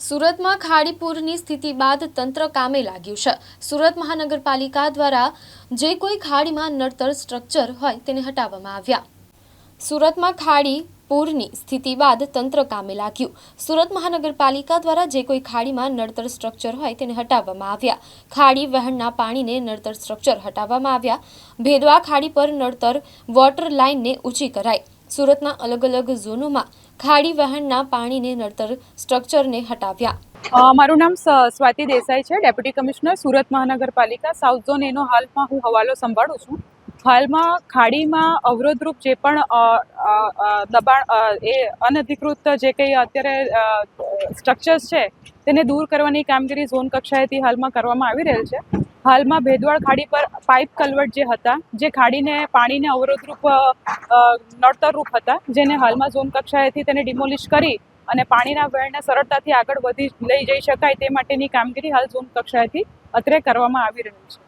સુરતમાં ખાડીપુરની સ્થિતિ બાદ તંત્ર કામે લાગ્યું છે. સુરત મહાનગરપાલિકા દ્વારા જે કોઈ ખાડીમાં નડતર સ્ટ્રક્ચર હોય તેને હટાવવામાં આવ્યા. સુરતમાં ખાડી પૂરની સ્થિતિ બાદ તંત્ર કામે લાગ્યું. સુરત મહાનગરપાલિકા દ્વારા જે કોઈ ખાડીમાં નડતર સ્ટ્રક્ચર હોય તેને હટાવવામાં આવ્યા. ખાડી વહેણના પાણીને નડતર સ્ટ્રક્ચર હટાવવામાં આવ્યા. ભેદવા ખાડી પર નડતર વોટર લાઇનને ઊંચી કરાઈ. સુરતના અલગ અલગ ઝોનોમાં ખાડી વહાણના પાણીને નડતર સ્ટ્રક્ચરને હટાવ્યા. મારું નામ સ્વાતિ દેસાઈ છે, ડેપ્યુટી કમિશનર સુરત મહાનગરપાલિકા. સાઉથ ઝોન એનો હાલમાં હું હવાલો સંભાળું છું. હાલમાં ખાડીમાં અવરોધરૂપ જે પણ દબાણ એ અનધિકૃત જે કંઈ અત્યારે સ્ટ્રક્ચર્સ છે, તેને દૂર કરવાની કામગીરી ઝોન કક્ષાએથી હાલમાં કરવામાં આવી રહેલ છે. હાલમાં ભેદવાળ ખાડી પર પાઇપ કલવર્ટ જે હતા, જે ખાડીને પાણીને અવરોધરૂપ નડતરરૂપ હતા, જેને હાલમાં ઝોન કક્ષાએથી તેને ડિમોલિશ કરી અને પાણીના વહેણને સરળતાથી આગળ વધી લઈ જઈ શકાય તે માટેની કામગીરી હાલ ઝોન કક્ષાએથી અત્રે કરવામાં આવી રહી છે.